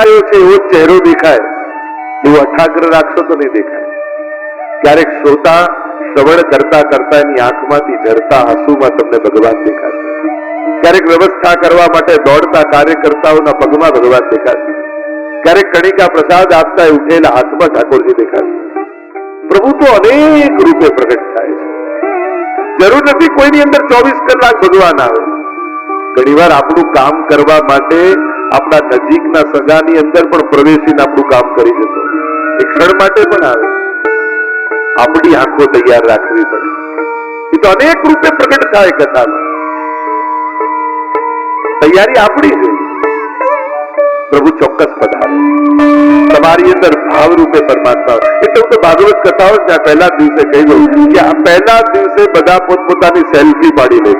આવ્યો છે, એવો ચહેરો દેખાય. એવું અઠાગ્ર રાખશો તો નહીં દેખાય. ક્યારેક શ્રોતા શ્રવણ કરતા કરતા એની આંખમાંથી ઝરતા આંસુમાં તમને ભગવાન દેખાશે ક્યારેક વ્યવસ્થા કરવા માટે દોડતા કાર્યકર્તાઓના પગમાં ભગવાન દેખાશે ક્યારેક કણિકા પ્રસાદ આપતા ઉઠેલા હાથમાં ઠાકોરજી દેખાશે પ્રભુ તો અનેક રૂપે પ્રગટ થાય છે. જરૂર નથી કોઈની અંદર ચોવીસ કલાક ભગવાન આવે. ઘણીવાર આપણું કામ કરવા માટે આપણા નજીકના સગાની અંદર પણ પ્રવેશીને આપણું કામ કરી જતો એ ક્ષણ માટે પણ આવે. આપણી આંખો તૈયાર રાખવી પડે. એ તો અનેક રૂપે પ્રગટ થાય કથામાં. તૈયારી આપણી જોઈએ પ્રભુ ચોક્કસ પધારે. તમારી અંદર ભાવ રૂપે પરમાત્મા. એટલે હું તો ભાગવત કથાઓ જ ત્યાં પહેલા જ દિવસે કહી દઉં કે આ પહેલા જ દિવસે બધા પોતપોતાની સેલ્ફી પાડી લે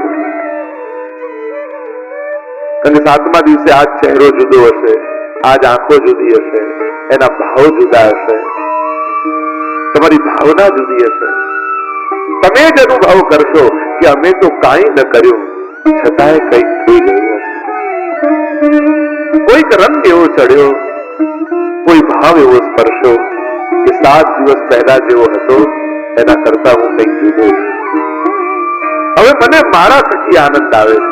કારણ કે સાતમા દિવસે આજ ચહેરો જુદો હશે. આજ આંખો જુદી હશે, એના ભાવ જુદા હશે. તમારી ભાવના જુદી હશે. તમે જ અનુભવ કરશો કે અમે તો કાંઈ ન કર્યું, છતાંય કંઈક થઈ ગયું કોઈક રંગ એવો ચડ્યો, કોઈ ભાવ એવો સ્પર્શો કે સાત દિવસ પહેલા જેવો હતો, એના કરતા હું કંઈક જુદો હવે મને મારા થકી આનંદ આવે છે.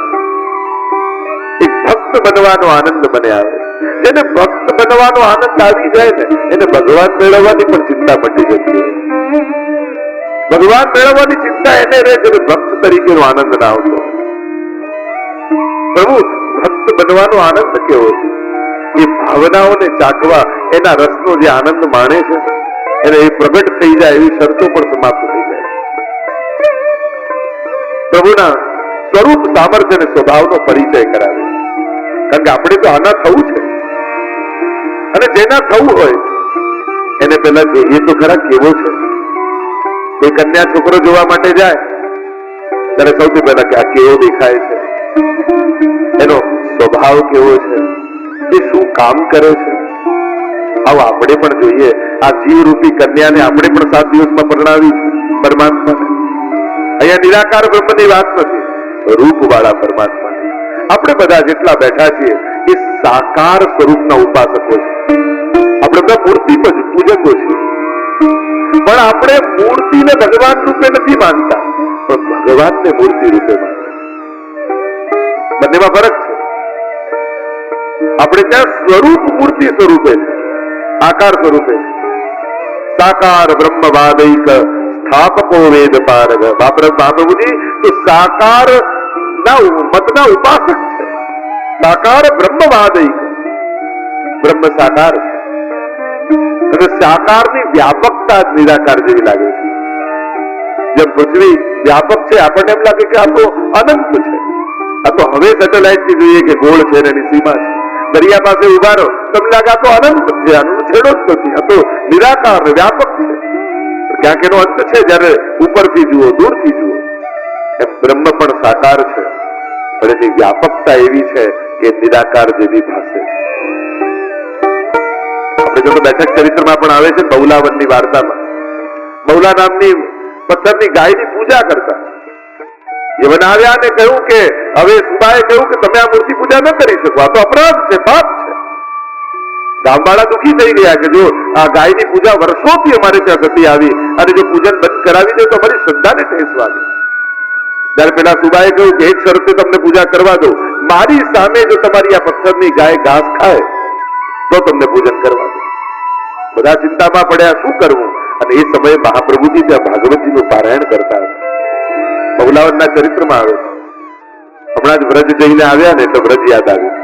ભક્ત બનવાનો આનંદ મને આવે. જેને ભક્ત બનવાનો આનંદ આવી જાય ને, એને ભગવાન મેળવવાની પણ ચિંતા મટી જતી ભગવાન મેળવવાની ચિંતા એને રહે જેને ભક્ત તરીકેનો આનંદ ના આવતો પ્રભુ, ભક્ત બનવાનો આનંદ કેવો છે? એ ભાવનાઓને ચાખવા, એના રસનો જે આનંદ માણે છે, એને એ પ્રગટ થઈ જાય, એવી શરતો પણ સમાપ્ત થઈ જાય. પ્રભુના સ્વરૂપ સામર્થ્ય અને સ્વભાવનો પરિચય કરાવે. કારણ કે આપણે તો આના થવું છે. અને જેના થવું હોય, એને પેલા જોઈએ તો ખરા કેવો છે. કોઈ કન્યા છોકરો જોવા માટે જાય, ત્યારે સૌથી પહેલા કે આ કેવો દેખાય છે? એનો સ્વભાવ કેવો છે? એ શું કામ કરે છે? આવો આપણે પણ જોઈએ. આ જીવરૂપી કન્યાને આપણે પણ સાત દિવસમાં પરણાવી પરમાત્મા અહીંયા નિરાકાર બ્રહ્મની વાત નથી. રૂપ વાળા પરમાત્માની. આપણે બધા જેટલા બેઠા છીએ એ સાકાર સ્વરૂપના ઉપાસકો છે. આપણે બધા મૂર્તિ પૂજકો છીએ. પણ આપણે મૂર્તિને ભગવાન રૂપે નથી માનતા, પણ ભગવાનને મૂર્તિ રૂપે માનતા. બંનેમાં ફરક છે. આપણે ત્યાં સ્વરૂપ મૂર્તિ સ્વરૂપે છે, આકાર સ્વરૂપે છે. સાકાર બ્રહ્મવાદૈક સ્થાપકો વેદ પારગ. બાપર મહાપ્રભુજી તો સાકાર ના મતના ઉપાસક છે સાકાર બ્રહ્મવાદય બ્રહ્મ સાકાર અને સાકારની વ્યાપકતા જ નિરાકાર જેવી લાગે છે જેમ પૃથ્વી વ્યાપક છે આપણને એમ લાગે કે આ તો અનંત છે આ તો હવે સેટેલાઇટથી જોઈએ કે ગોળ છે એની સીમા છે દરિયા પાસે ઊભા રહો તમને લાગે આ તો અનંત છે આનો છેડો જ નથી આ તો નિરાકાર વ્યાપક છે ક્યાંક એનો અંત છે જ્યારે ઉપરથી જુઓ દૂરથી જુઓ એમ બ્રહ્મ પણ સાકાર છે પણ એની વ્યાપકતા એવી છે કે નિરાકાર જેવી ભાષે આપણે જો બેઠક ચરિત્રમાં પણ આવે છે બૌલાવનની વાર્તામાં. બૌલા નામની પથ્થરની ગાયની પૂજા કરતા. એ બનાવ્યા ને કહ્યું કે, હવે સુબાએ કહ્યું કે તમે આ મૂર્તિ પૂજા ન કરી શકો. આ તો અપરાધ છે, પાપ છે. ગામવાળા દુખી થઈ ગયા કે, જો આ ગાયની પૂજા વર્ષોથી અમારે ત્યાં થતી આવી અને જો પૂજન બંધ કરાવી દે તો અમારી શ્રદ્ધાને ઠેસવાની ત્યારે પેલા સુબાએ કહ્યું કે એક શરતે તમને પૂજા કરવા દો મારી સામે જો તમારી આ પથ્થરની ગાય ઘાસ ખાય, તો તમને પૂજન કરવા દો બધા ચિંતામાં પડ્યા, શું કરવું? અને એ સમયે મહાપ્રભુજી ત્યાં ભાગવતજીનું પારાયણ કરતા હતા. બહુલાવનના ચરિત્રમાં આવે હમણાં જ વ્રજ જઈને આવ્યા ને, તો વ્રજ યાદ આવ્યું.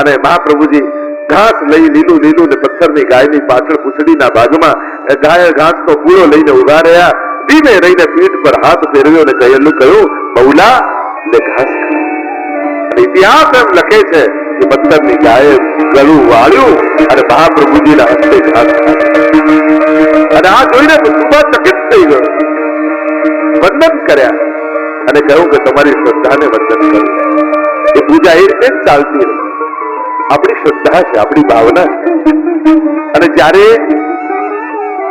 અને મહાપ્રભુજી ઘાસ લઈ લીલું લીલું ને પથ્થરની ગાયની પાછળ પૂછડીના ભાગમાં ગાય ઘાસનો પૂળો લઈને ઊભા રહ્યા. ધીમે રહીને પીઠ પર હાથ ફેરવ્યો અને કહેલું કહ્યું બહુલા ને ઘાસ ઇતિહાસ એમ લખે છે કે પથ્થરની ગાયે ગળું વાળ્યું અને મહાપ્રભુજીના હસ્તે ઘાસ અને આ જોઈને સુબા ચકિત થઈ ગયો. વંદન કર્યા અને કહ્યું કે તમારી શ્રદ્ધાને વંદન કરું. એ પૂજા એ રીતે જ ચાલતી રહી. આપણી શ્રદ્ધા છે, આપણી ભાવના છે. અને જ્યારે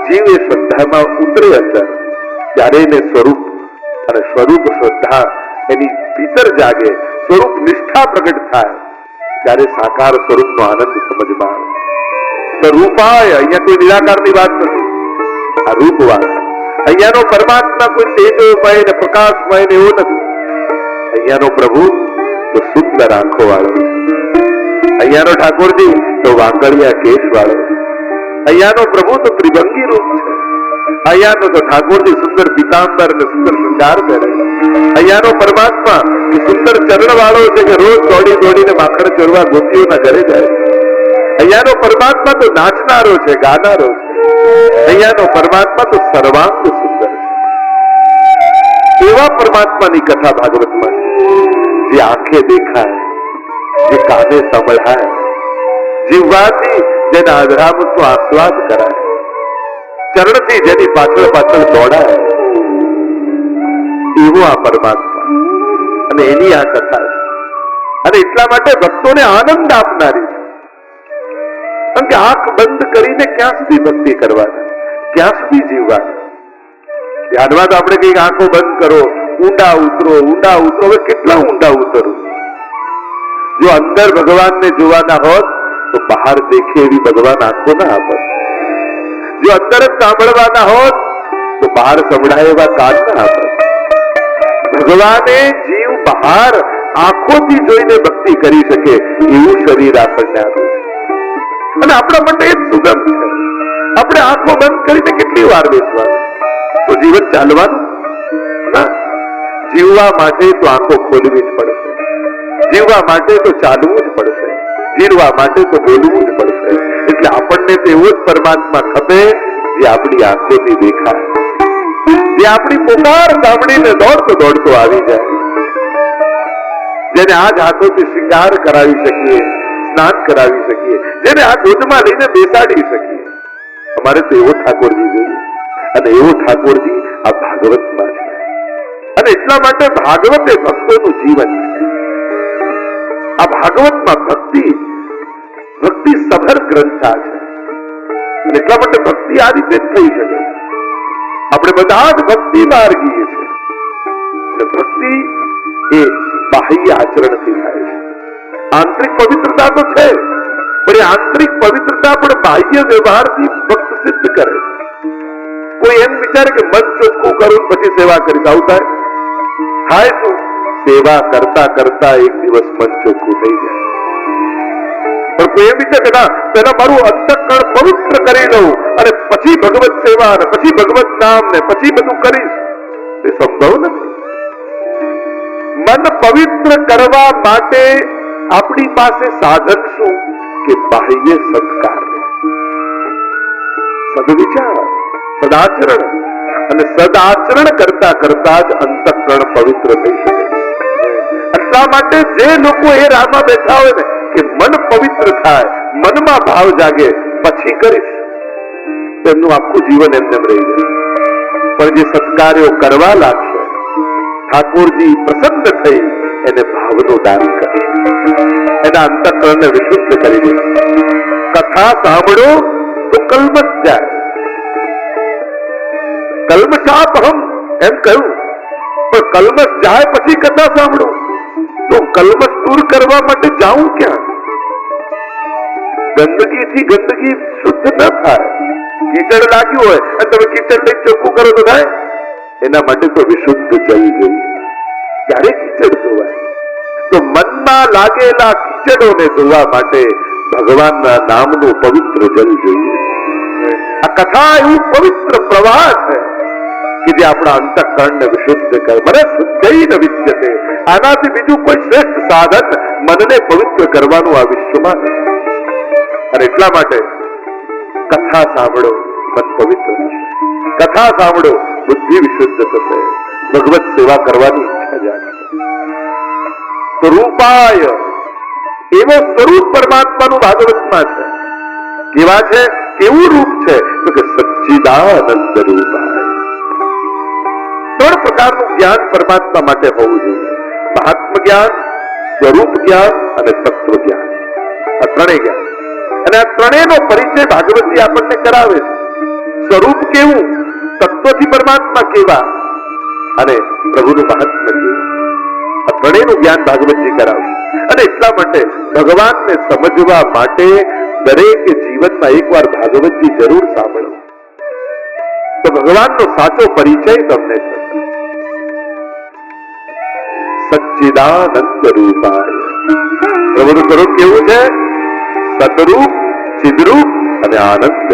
જીવ એ શ્રદ્ધામાં ઉતરે અંદર ત્યારે એને સ્વરૂપ અને સ્વરૂપ શ્રદ્ધા એની ભીતર જાગે, સ્વરૂપ નિષ્ઠા પ્રગટ થાય, ત્યારે સાકાર સ્વરૂપનો આનંદ સમજમાં આવે. રૂપાય, અહીંયા કોઈ નિરાકારની વાત નથી. આ રૂપવાદ અહીંયાનો પરમાત્મા કોઈ તેજોમય ને પ્રકાશમય ને એવો નથી. અહીંયાનો પ્રભુ તો સુંદર આંખો વાળો અહીંયાનો ઠાકોરજી તો વાંકડિયા કેશ વાળો અહીંયાનો પ્રભુ તો ત્રિભંગી રૂપ છે. અહીંયાનો તો ઠાકોરજી સુંદર પિતાંબર ને સુંદર શૃંગાર પહેરે અહીંયાનો પરમાત્મા એ સુંદર ચરણ વાળો છે કે રોજ દોડી દોડીને માખણ ચોરવા ગોપીઓના ઘરે જાય અહીંયાનો પરમાત્મા તો નાચનારો છે ગાનારો છે અહીંયાનો પરમાત્મા તો સર્વાંગ સુંદર છે એવા પરમાત્માની કથા ભાગવતમાં છે જે આંખે દેખાય જે કાને સંભળાય જીવવાથી જેના અધરામનો આસ્વાદ કરાય ચરણથી જેની પાછળ પાછળ દોડાય, એવો આ પરમાત્મા. અને એની આ કથા છે. અને એટલા માટે ભક્તોને આનંદ આપનારી કારણ કે આંખ બંધ કરીને ક્યાં સુધી ભક્તિ કરવાની? ક્યાં સુધી જીવવાની? ધ્યાનમાં તો આપણે કંઈક આંખો બંધ કરો, ઊંડા ઉતરો ઊંડા ઉતરો. હવે કેટલા ઊંડા ઉતરવું જો અંદર ભગવાનને જોવાના હોત, તો બહાર દેખે એવી ભગવાન આંખો ના આપત. જો અંદર જ સાંભળવાના હોત, તો બહાર સંભળાય એવા કાન ના ભગવાને જીવ બહાર આંખોથી જોઈને ભક્તિ કરી શકે એવું શરીર આપણને આપ્યું છે. અને આપણા માટે એ જ સુગમ છે. આપણે આંખો બંધ કરીને કેટલી વાર બેસવાનું? તો જીવન ચાલવાનું? જીવવા માટે તો આંખો ખોલવી જ પડશે. જીવવા માટે તો ચાલવું જ પડશે. જીવવા માટે તો બોલવું જ પડશે. આપણને તેવો જ પરમાત્મા ખપે, જે આપણી આંખોથી દેખાય. જે આપણી પોકાર સાંભળીને દોડતો દોડતો આવી જાય. જેને આજ હાથોથી શિંગાર કરાવી શકીએ, સ્નાન કરાવી શકીએ, જેને આ ગોદમાં લઈને બેસાડી શકીએ. અમારે તો એવો ઠાકોરજી જોઈએ. અને એવો ઠાકોરજી આ ભાગવતમાં છે. અને એટલા માટે ભાગવત એ ભક્તોનું જીવન છે. આ ભાગવતમાં ભક્તિ ભક્તિ સભર ગ્રંથા છે. એટલા માટે ભક્તિ આ રીતે જ થઈ શકે છે. આપણે બધા જ ભક્તિ માર્ગીએ છે. ભક્તિ એ બાહ્ય આચરણથી થાય છે. આંતરિક પવિત્રતા તો છે પણ એ આંતરિક પવિત્રતા પણ બાહ્ય વ્યવહારથી ભક્ત સિદ્ધ કરે છે. કોઈ એમ વિચારે કે મન ચોખ્ખું કરું પછી સેવા કરી આવું થાય થાય શું? સેવા કરતા કરતા એક દિવસ મન ચોખ્ખું થઈ જાય. લઉં અને પછી ભગવત મન પવિત્ર કરવા માટે આપણી પાસે સાધન શું? કે બાહ્ય સંસ્કાર સદવિચાર, સદાચરણ અને સદાચરણ કરતા કરતા જ અંતકરણ પવિત્ર થઈ શકે. એટલા માટે જે લોકો એ રામાં બેઠા હોય ને કે મન પવિત્ર થાય, મનમાં ભાવ જાગે, પછી કરીશ. તેમનું આખું જીવન એમને રહી જાય. પણ જે સત્કાર્યો કરવા લાગશે, ઠાકોરજી પ્રસન્ન થઈ એને ભાવનું દાન કરે. એના અંતકરણને વિશુદ્ધ કરી દે. કથા સાંભળો તો કલ્મશ જાય. કલ્મશાપહમ એમ કહ્યું. પણ કલમસ જાય પછી કથા સાંભળો. તો કલમસ દૂર કરવા માટે જાઉં ક્યાં? ગંદકીથી ગંદકી શુદ્ધ ન થાય કીચડ લાગ્યું હોય અને તમે કીચડ લઈને ચોખ્ખું કરો તો થાય એના માટે તો વિશુદ્ધ જલ જોઈએ ત્યારે કીચડ ધોવાય તો મનમાં લાગેલા કીચડોને ધોવા માટે ભગવાનના નામનું પવિત્ર જલ જોઈએ આ કથા એવું પવિત્ર પ્રવાહ છે કે જે આપણા અંતઃકરણને વિશુદ્ધ કરે મને શુદ્ધૈન વિદ્યતે આનાથી બીજું કોઈ શ્રેષ્ઠ સાધન મનને પવિત્ર કરવાનું આ વિશ્વમાં નથી અને એટલા માટે કથા સાંભળો, મન પવિત્ર કથા સાંભળો, બુદ્ધિ વિશુદ્ધ થશે. ભગવત સેવા કરવાની ઈચ્છા જાગે સ્વરૂપાય. એવો સ્વરૂપ પરમાત્માનું ભાગવતમાં છે. કેવા છે? કેવું રૂપ છે? તો કે સચ્ચિદાનંદ રૂપાય. ત્રણ પ્રકારનું જ્ઞાન પરમાત્મા માટે હોવું જોઈએ. મહાત્મ જ્ઞાન સ્વરૂપ જ્ઞાન અને તત્વ જ્ઞાન આ ત્રણેય જ્ઞાન. અને આ ત્રણેયનો પરિચય ભાગવતજી આપણને કરાવે છે. સ્વરૂપ કેવું? તત્વથી પરમાત્મા કેવા? અને પ્રભુનું મહાત્મ્ય કેવું? આ ત્રણેયનું જ્ઞાન ભાગવતજી કરાવે અને એટલા માટે ભગવાનને સમજવા માટે દરેક જીવનમાં એકવાર ભાગવતજી જરૂર સાંભળો. તો ભગવાનનો સાચો પરિચય તમને થશે સચ્ચિદાનંદ રૂપાય. પ્રભુનું સ્વરૂપ કેવું છે? સતરૂપ ચિદરૂપ અને આનંદ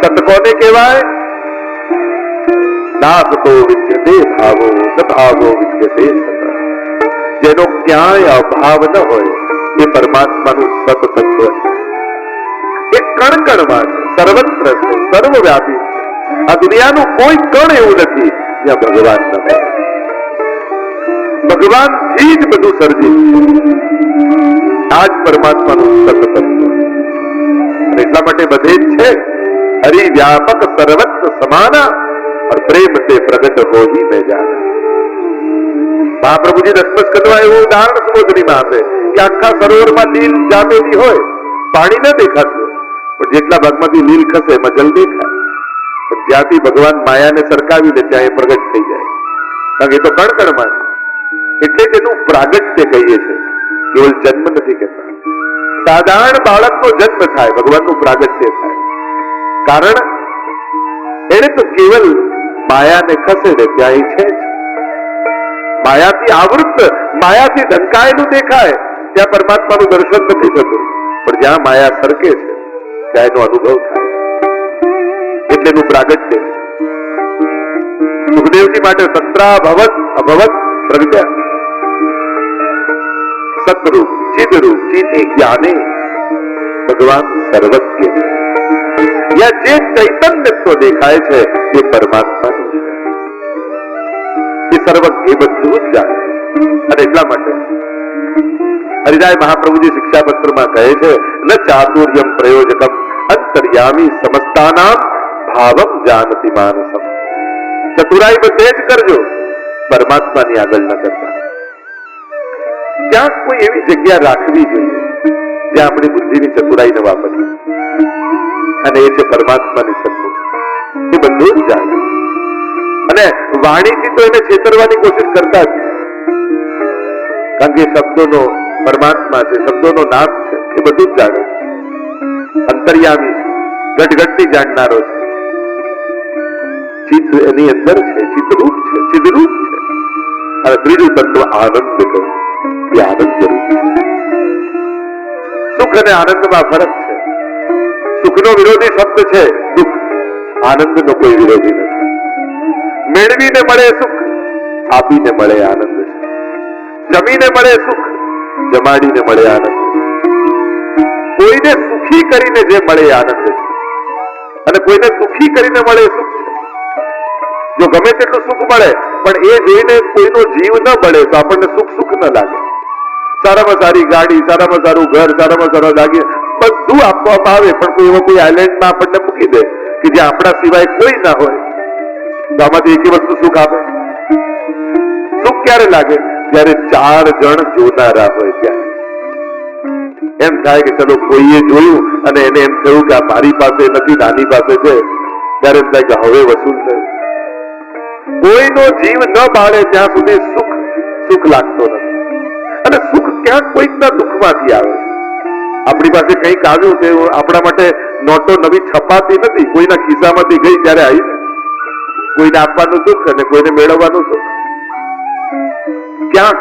સત કોને કહેવાય? નાસતો વિદ્યતે ભાવો, ન ભાવો વિદ્યતે જેનો ક્યાંય અભાવ ન હોય, એ પરમાત્માનું સત તત્વ એ કણ કણમાં સર્વત્ર છે, સર્વવ્યાપી આ દુનિયાનું કોઈ કણ એવું નથી, જ્યાં ભગવાન ન હોય. ભગવાનથી જ બધું સર્જિત છે આ જ પરમાત્માનું સત તત્વ અને એટલા માટે બધે જ છે હરિ વ્યાપક સર્વત્ર સમાના और प्रेम से प्रकट हो ही मैं जाना મહાપ્રભુજી દસમસ કરવા એવું ઉદાહરણ સુબોધનીમાં આપે કે આખા સરોવરમાં લીલ જામેલી હોય પાણી ન દેખાતું પણ જેટલા ભાગમાંથી લીલ ખસે એમાં જલ દેખાય પણ જ્યાંથી ભગવાન માયાને સરકાવી દે ત્યાં એ પ્રગટ થઈ જાય કારણ કે એ તો કણકણમાં છે એટલે જ એનું પ્રાગટ્ય કહીએ છીએ કેવલ જન્મ નથી કહેતા. સાધારણ બાળકનો જન્મ થાય, ભગવાનનું પ્રાગટ્ય થાય. કારણ, એને તો કેવલ માયાને ખસેડે ત્યાં છે માયાથી આવૃત માયાથી ઢંકાયેલું દેખાય, ત્યાં પરમાત્માનું દર્શન નથી થતું. પણ જ્યાં માયા સરકે છે, ત્યાં એનો અનુભવ થાય. એટલે એનું પ્રાગટ્ય. સુખદેવજી માટે સત્રા ભવત અભવત પ્રગટ્યા સતરૂપ ચિદરૂપ ચિતિ જ્ઞાને ભગવાન સર્વજ્ઞ યા જે ચૈતન્યત્વ દેખાય છે એ પરમાત્માનું એ સર્વજ્ઞ બધું જ જાણે અને એટલા માટે હરિરાય મહાપ્રભુજી શિક્ષાપત્રમાં કહે છે ન ચાતુર્યમ પ્રયોજકમ અંતર્યામી સમસ્તાનામ ભાવમ જાનતી માનસમ ચતુરાઈ બધે જ કરજો પરમાત્માની આગળ ન કરતા ક્યાંક કોઈ એવી જગ્યા રાખવી જોઈએ જ્યાં આપણી બુદ્ધિની ચતુરાઈને વાપરીએ અને એ છે પરમાત્માની સન્મુખ એ બધું જ જાણે. અને વાણીથી તો એને છેતરવાની કોશિશ કરતા જ કારણ કે શબ્દોનો પરમાત્મા છે, શબ્દોનો નાશ છે, એ બધું જ જાણે. અંતર્યામી ગટગટથી જાણનારો છે. ચિત્ત એની અંદર છે, ચિત્તરૂપ છે ચિત્તરૂપ છે. અને ત્રીજું તત્વ આનંદ કહ્યું છે સુખ અને આનંદમાં ફરક છે. સુખનો વિરોધી શબ્દ છે દુઃખ. આનંદનો કોઈ વિરોધી નથી. મેળવીને મળે સુખ, આપીને મળે આનંદ. છે જમીને મળે સુખ, જમાડીને મળે આનંદ. કોઈને સુખી કરીને જે મળે આનંદ છે. અને કોઈને સુખી કરીને મળે સુખ જો ગમે તેટલું સુખ મળે, પણ એ જોઈને કોઈનો જીવ ન બળે તો આપણને સુખ સુખ ન લાગે. સારામાં સારી ગાડી સારામાં સારું ઘર સારામાં સારા દાગી બધું આપવામાં આવે, પણ કોઈ એવો કોઈ આઈલેન્ડમાં આપણને મૂકી દે કે જે આપણા સિવાય કોઈ ના હોય. તો આમાંથી એક વસ્તુ સુખ આપે સુખ ક્યારે લાગે? જ્યારે ચાર જણ જોનારા હોય ત્યારે. એમ થાય કે ચલો કોઈએ જોયું અને એને એમ થયું કે આ મારી પાસે નથી, નાની પાસે છે. ત્યારે એમ થાય કે હવે વસૂલ થયું. કોઈનો જીવ ન બાળે ત્યાં સુધી સુખ સુખ લાગતો નથી. અને સુખ ક્યાંક કોઈકના દુઃખમાંથી આવે છે. આપણી પાસે કંઈક આવ્યું તે આપણા માટે નોટો નવી છપાતી નથી. કોઈના ખિસ્સામાંથી ગઈ ત્યારે આવી કોઈને આપવાનું સુખ અને કોઈને મેળવવાનું સુખ. ક્યાંક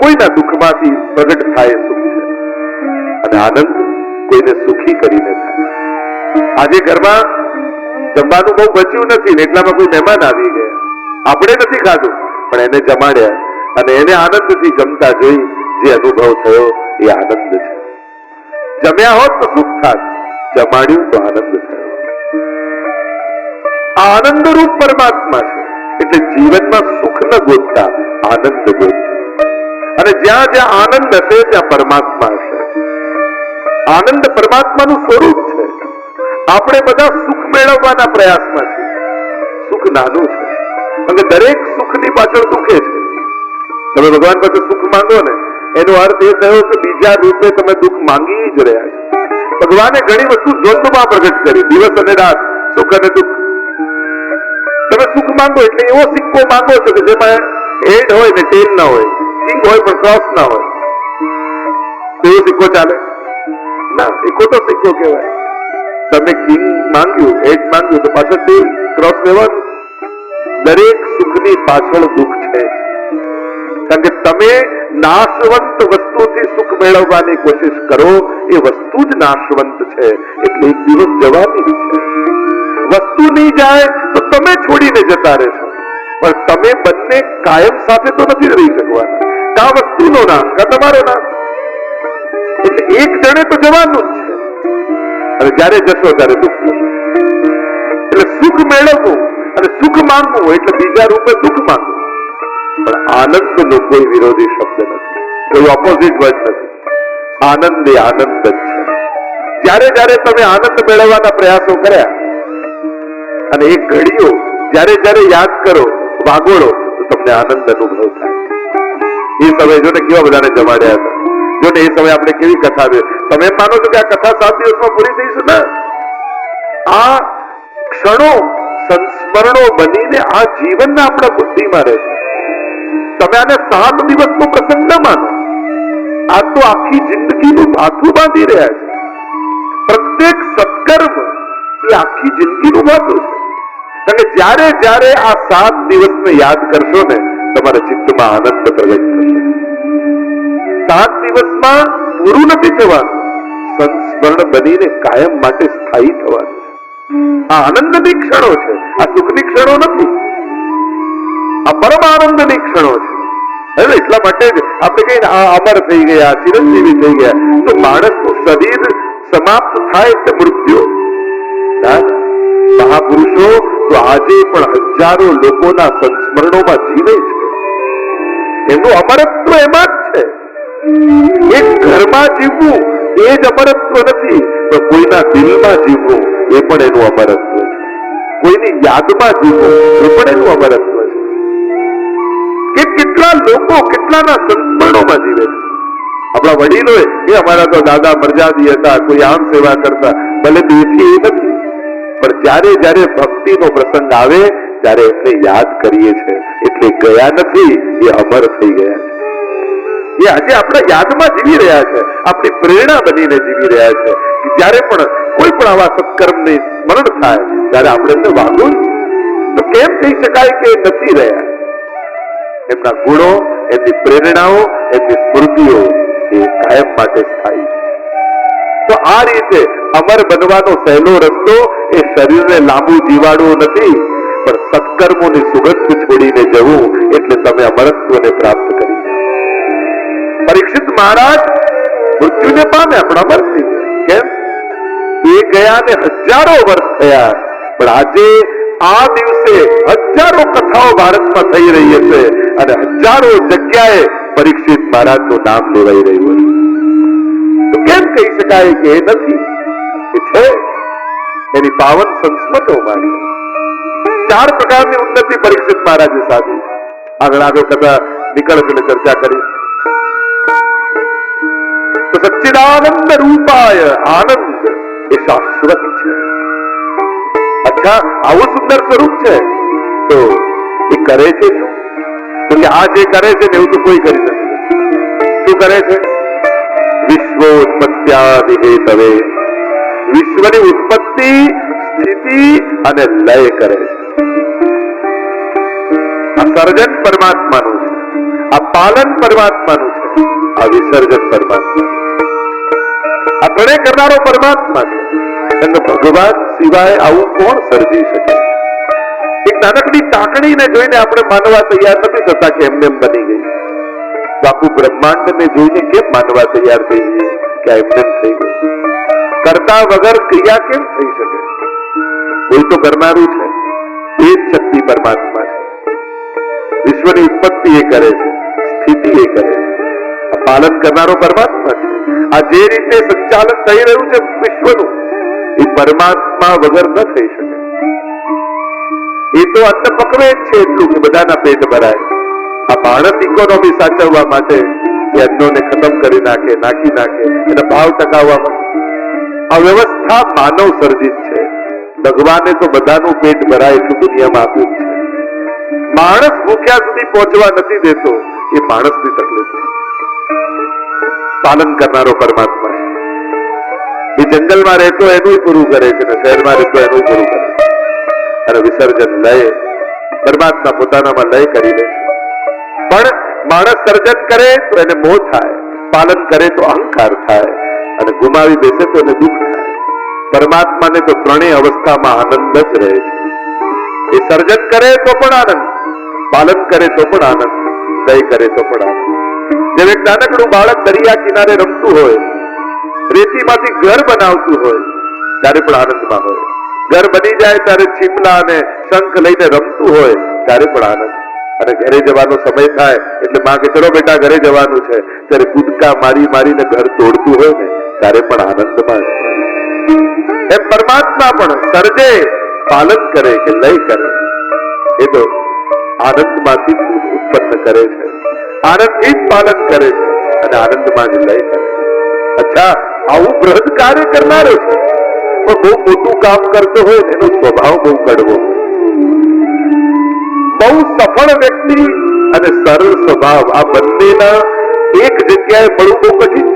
કોઈના દુઃખમાંથી પ્રગટ થાય સુખ છે. અને આનંદ કોઈને સુખી કરીને થાય. આજે ઘરમાં જમવાનું બહુ બચ્યું નથી એટલામાં કોઈ મહેમાન આવી ગયા. આપણે નથી ખાધું, પણ એને જમાડ્યા. અને એને આનંદથી જમતા જોઈ જે અનુભવ થયો એ આનંદ છે. જમ્યા હોત તો સુખ થાત, જમાડ્યું તો આનંદ થયો. આ આનંદ રૂપ પરમાત્મા છે, એટલે જીવનમાં સુખ ન ગોતતા આનંદ ગોતજો અને જ્યાં જ્યાં આનંદ હશે, ત્યાં પરમાત્મા હશે. આનંદ પરમાત્માનું સ્વરૂપ છે. આપણે બધા સુખ મેળવવાના પ્રયાસમાં છીએ. સુખ નાનું છે. અને દરેક સુખની પાછળ દુખે છે. તમે ભગવાન પાસે સુખ માંગો ને, એનો અર્થ એ થયો કે બીજા રૂપે તમે દુઃખ માંગી જ રહ્યા છો. ભગવાને ઘણી વસ્તુ દ્વંદમાં પ્રગટ કરી, દિવસ અને રાત, સુખ અને દુઃખ. તમે સુખ માંગો એટલે એવો સિક્કો માંગો છો કે જેમાં હેડ હોય ને ટેલ ના હોય કિંગ હોય પણ ક્રોસ ના હોય. એવો સિક્કો ચાલે? ના એ ખોટો સિક્કો કહેવાય. તમે કિંગ માંગ્યું એજ માંગ્યું, તો પાછળ ક્રોસ લેવાનું. દરેક સુખની પાછળ દુઃખ છે. કારણ કે તમે નાશવંત વસ્તુથી સુખ મેળવવાની કોશિશ કરો, એ વસ્તુ જ નાશવંત છે. એટલે એક દિવસ જવાની છે. વસ્તુ નહીં જાય તો તમે છોડીને જતા રહેશો. પણ તમે બંને કાયમ સાથે તો નથી રહી શકવાના. કા વસ્તુનો નાશ કા તમારો નાશ. એટલે એક જણે તો જવાનું જ છે. અને જ્યારે જશો ત્યારે દુઃખ થશે. એટલે સુખ મેળવવું અને સુખ માંગવું, એટલે બીજા રૂપે દુઃખ માંગવું. પણ આનંદ નો કોઈ વિરોધી શબ્દ નથી. કોઈ ઓપોઝિટ વર્ડ નથી. આનંદ એ આનંદ જ છે. જ્યારે જ્યારે તમે આનંદ મેળવવાના પ્રયાસો કર્યા અને એ ઘડીઓ જ્યારે જ્યારે યાદ કરો, વાગોળો, તો તમને આનંદ અનુભવ થાય. એ સમય જો ને કેવા બધાને જમાડ્યા હતા. જો ને એ સમય આપણે કેવી કથા તમે માનો છો કે આ કથા સાત દિવસમાં પૂરી થઈશું ને? આ ક્ષણો, સંસ્મરણો બનીને આ જીવનના આપણા બુદ્ધિમાં રહે તમે આને સાત દિવસનો પ્રસંગ ન માનો. આ તો આખી જિંદગીનું ભાથું બાંધી રહ્યા છે. પ્રત્યેક સત્કર્મ એ આખી જિંદગીનું ભાથું છે. અને જ્યારે જ્યારે આ સાત દિવસને યાદ કરશો ને, તમારા ચિત્તમાં આનંદ પ્રગટ થશે. સાત દિવસમાં પૂરું નથી થવાનું, સંસ્મરણ બનીને કાયમ માટે સ્થાયી થવાનું આ આનંદની ક્ષણો છે, આ સુખની ક્ષણો નથી. આ પરમ ક્ષણો છે. હવે એટલા માટે જ આપણે કહીને અમર થઈ ગયા, ચિરંજીવી થઈ ગયા. તો માણસનું શરીર સમાપ્ત થાય એટલે મૃત્યુ. મહાપુરુષો, તો આજે પણ હજારો લોકોના સંસ્મરણોમાં જીવે છે. એમનું અમરત્વ એમાં જ છે. એક ઘરમાં જીવવું એ જ અમરત્વ નથી પણ કોઈના દિલમાં જીવવું એ પણ એનું અમરત્વ છે. કોઈની યાદમાં જીવવું એ પણ એનું અમરત્વ કે કેટલા લોકો કેટલાના સંસ્મરણોમાં જીવે છે? આપણા વડીલોએ એ અમારા તો દાદા મરજાદી હતા, કોઈ આમ સેવા કરતા. ભલે દેખી એ નથી. પણ જ્યારે જ્યારે ભક્તિનો પ્રસંગ આવે, ત્યારે એમને યાદ કરીએ છે. એટલે ગયા નથી, એ અમર થઈ ગયા છે. એ આજે આપણા યાદમાં જીવી રહ્યા છે. આપણી પ્રેરણા બનીને જીવી રહ્યા છે. જ્યારે પણ કોઈ પણ આવા સત્કર્મની સ્મરણ થાય, ત્યારે આપણે વાગવું તો કેમ કહી શકાય કે નથી રહ્યા? એમના ગુણો, એમની પ્રેરણાઓ, એમની સ્મૃતિઓ એ કાયમ માટે સ્થાયી તો આ રીતે અમર બનવાનો સહેલો રસ્તો એ શરીરને લાંબુ જીવાડવું નથી, પણ સત્કર્મોની સુગંધ છોડીને જવું એટલે તમે અમરત્વને પ્રાપ્ત કરી પરીક્ષિત મહારાજ, મૃત્યુને પામ્યા પણ અમર કેમ? એ ગયા ને હજારો વર્ષ થયા, પણ આજે આ દિવસે હજારો કથાઓ ભારતમાં થઈ રહી હશે અને હજારો જગ્યાએ પરીક્ષિત મહારાજનું નામ લેવાઈ રહ્યું હશે તો કેમ કહી શકાય કે એ નથી એ છે એની પાવન સંસ્મૃતોમાં છે ચાર પ્રકારની ઉન્નતિ પરીક્ષિત મહારાજે સાધી છે આગળ આગળ કથા નીકળશે એટલે ચર્ચા કરી તો સચ્ચિદાનંદ રૂપાય આનંદ એ શાશ્વત છે અચ્છા આવું સુંદર સ્વરૂપ છે? તો એ કરે છે તો કે આ જે કરે છે એવું તો કોઈ કરી નથી શું કરે છે? વિશ્વોત્પત્યાદિ હેતવે વિશ્વની ઉત્પત્તિ, સ્થિતિ અને લય કરે છે. આ સર્જન પરમાત્માનું છે. આ પાલન પરમાત્માનું છે. આ વિસર્જન પરમાત્મા આ ત્રણે કરનારો પરમાત્મા છે. અને ભગવાન સિવાય આવું કોણ સર્જી શકે? એક નાનકડી ટાંકણીને જોઈને આપણે માનવા તૈયાર નથી થતા કે એમને એમ બની ગઈ. બાપુ બ્રહ્માંડને જોઈને કેમ માનવા તૈયાર થઈ જઈએ કે એમને થઈ ગયું. કરતા વગર ક્રિયા કેમ થઈ શકે? કોઈ તો કરનારું છે. એ જ શક્તિ પરમાત્મા છે. વિશ્વની ઉત્પત્તિ એ કરે છે. સ્થિતિ એ કરે છે. પાલન કરનારો પરમાત્મા છે. આ જે રીતે સંચાલન થઈ રહ્યું છે વિશ્વનું એ પરમાત્મા વગર ન થઈ શકે. એ તો અન્ન પકવે જ છે એટલું કે બધાના પેટ ભરાય. આ માણસ ઇકોનોમી સાચવવા માટે અન્નોને ખતમ કરી નાખે, નાખી નાખે, એના ભાવ ટકાવવા માટે આ વ્યવસ્થા માનવ સર્જિત છે. ભગવાને તો બધાનું પેટ ભરાય એટલું દુનિયામાં આપ્યું છે. માણસ ભૂખ્યા સુધી પહોંચવા નથી દેતો, એ માણસની તકલીફ છે. પાલન કરનારો પરમાત્મા છે. એ જંગલમાં રહેતો એનું પૂરું કરે છે ને શહેરમાં રહેતો એનું પૂરું કરે અને વિસર્જન લય, પરમાત્મા પોતાનામાં લય કરી લે પણ માણસ સર્જન કરે તો એને મોહ થાય, પાલન કરે તો અહંકાર થાય, અને ગુમાવી બેસે તો એને દુઃખ થાય. પરમાત્માને તો ત્રણેય અવસ્થામાં આનંદ જ રહે છે. એ સર્જન કરે તો પણ આનંદ, પાલન કરે તો પણ આનંદ દય કરે તો પણ આનંદ. જેમ એક નાનકડું બાળક દરિયા કિનારે રમતું હોય રેતીમાંથી ઘર બનાવતું હોય, ત્યારે પણ આનંદમાં હોય. ઘર બની જાય ત્યારે ચીમલા અને શંખ લઈને રમતું હોય, ત્યારે પણ આનંદ. અને ઘરે જવાનો સમય થાય, એટલે માં કે ચલો બેટા, ઘરે જવાનું છે. ત્યારે કૂદકા મારી મારીને ઘર તોડતું હોય ને, ત્યારે પણ આનંદમાં. એમ પરમાત્મા પણ સર્જે પાલન કરે કે લય કરે, એ તો આનંદમાંથી ઉત્પન્ન કરે છે. આનંદથી જ પાલન કરે છે અને આનંદમાં જ લય કરે અચ્છા આવું બૃહદ કાર્ય કરનારો છે. પણ બહુ મોટું કામ કરતો હોય એનો સ્વભાવ બહુ કડવો. બહુ સફળ વ્યક્તિ અને સરળ સ્વભાવ આ બંનેના એક જગ્યાએ મળવું બહુ કઠિન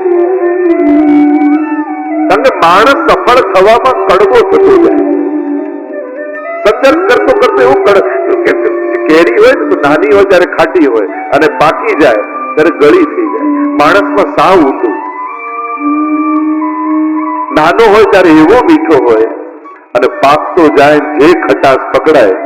તમને માણસ સફળ થવામાં કડવો થતો જાય. સંઘર્ષ કરતો કરતો એવું કડ કેરી હોય તો નાની હોય ત્યારે ખાટી હોય અને પાકી જાય, ત્યારે ગળી થઈ જાય. માણસમાં સાવ ઊંધું નાનો હોય ત્યારે એવો મીઠો હોય અને પાકતો જાય જે ખટાશ પકડાય